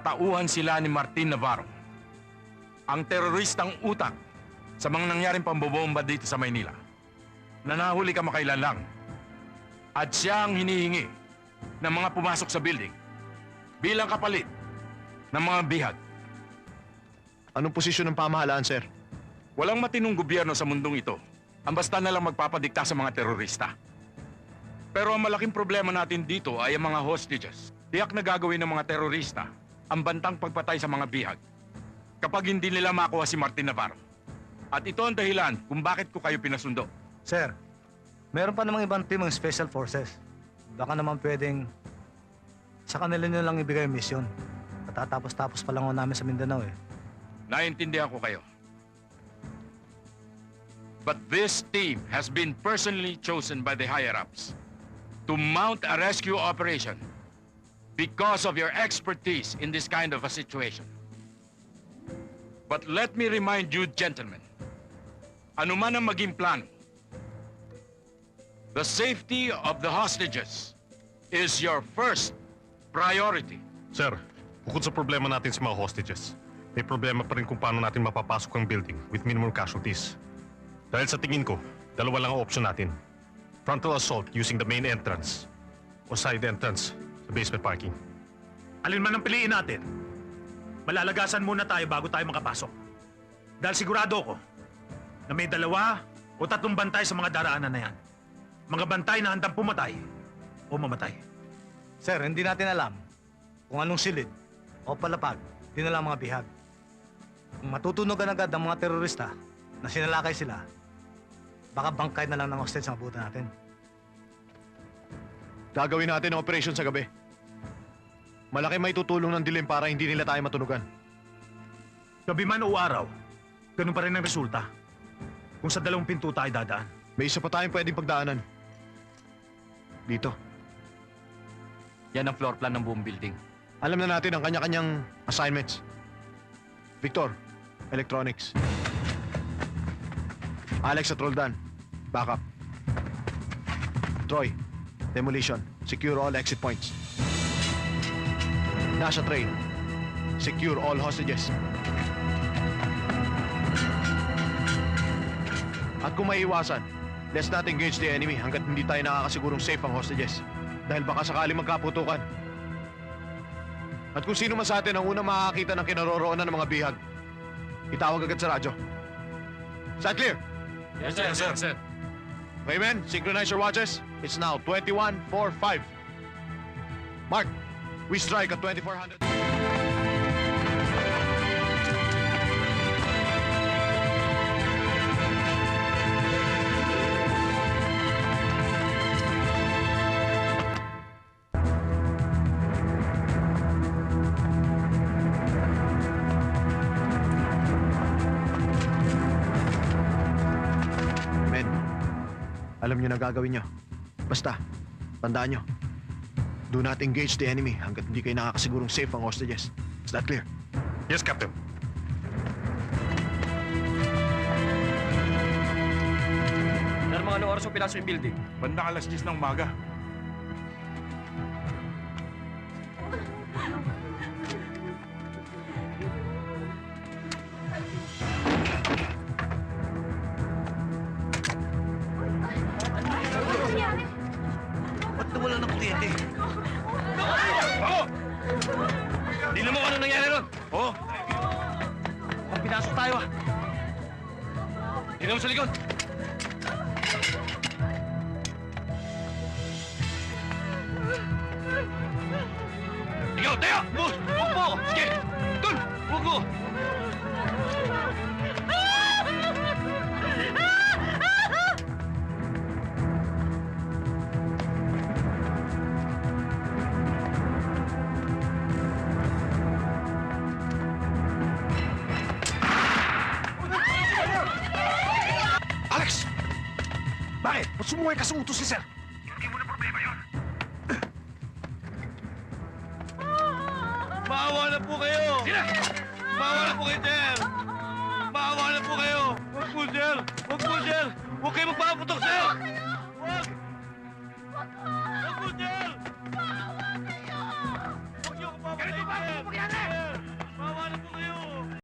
Tauhan sila ni Martin Navarro. Ang teroristang utak sa mga nangyaring pambobomba dito sa Maynila. Na nahuli ka makailan lang. At siya ang hinihingi ng mga pumasok sa building bilang kapalit ng mga bihag. Anong posisyon ng pamahalaan, sir? Walang matinong gobyerno sa mundong ito ang basta na lang magpapadikta sa mga terorista. Pero ang malaking problema natin dito ay ang mga hostages. Tiyak na gagawin ng mga terorista ang bantang pagpatay sa mga bihag kapag hindi nila makuha si Martin Navarro. At ito ang dahilan kung bakit ko kayo pinasundo. Sir, meron pa namang ibang team ng Special Forces. Baka naman pwedeng sa kanila nyo lang ibigay yung mission. Katatapos-tapos pa lang ako namin sa Mindanao eh. Naintindihan ko kayo. But this team has been personally chosen by the higher-ups to mount a rescue operation because of your expertise in this kind of a situation. But let me remind you, gentlemen, ano man ang maging plano, the safety of the hostages is your first priority. Sir, bukod sa problema natin sa mga hostages, may problema pa rin kung paano natin mapapasok ang building with minimum casualties. Dahil sa tingin ko, dalawa lang ang option natin. Frontal assault using the main entrance o side entrance sa basement parking. Alin man ang piliin natin, malalagasan muna tayo bago tayo makapasok. Dahil sigurado ko na may dalawa o tatlong bantay sa mga daraanan na yan. Mga bantay na handang pumatay o mamatay. Sir, hindi natin alam kung anong silid o palapag dinala ang mga bihag. Kung matutunogan agad ang mga terorista na sinalakay sila, baka bangkay na lang ng hostage ang abutan natin. Gagawin natin ang operation sa gabi. Malaki may tutulong ng dilim para hindi nila tayo matunugan. Gabi man o araw, ganun pa rin ang resulta. Kung sa dalawang pinto tayo dadaan. May isa pa tayong pwedeng pagdaanan. Dito. Yan ang floor plan ng buong building. Alam na natin ang kanya-kanyang assignments. Victor, electronics. Alex at Roldan, backup. Troy, demolition. Secure all exit points. Nasha Train, secure all hostages. At kung maiiwasan, let's not engage the enemy hanggat hindi tayo nakakasigurong safe ang hostages. Dahil baka sakali magkaputukan. At kung sino man sa atin ang unang makakita ng kinaroroonan ng mga bihag, itawag agad sa radyo. Is that clear? Yes, sir, sir, sir. Okay, men, synchronize your watches. It's now 21.45. Mark, we strike at 2400. Men, alam niyo na gagawin niyo. Basta, tandaan niyo. Do not engage the enemy hanggat hindi kayo nakakasigurong safe ang hostages. Is that clear? Yes, Captain. Pero mga anong oras mo pinasok yung building? Bandang alas 10 ng umaga. Ba't nawala ng kuryente? Hindi mo ano nangyari ron. Oh, Kung pinasok tayo ah. Tingnan mo sa likod. Ikaw, tayo! Bus! Mo! Sige! Sumuhay ka sa utos ni Sir? Maawa na po kayo! Sila! Maawa na po kayo, sir! Maawa na po kayo! Huwag po, sir! Huwag po, sir! Huwag kayo magpapaputok, sir!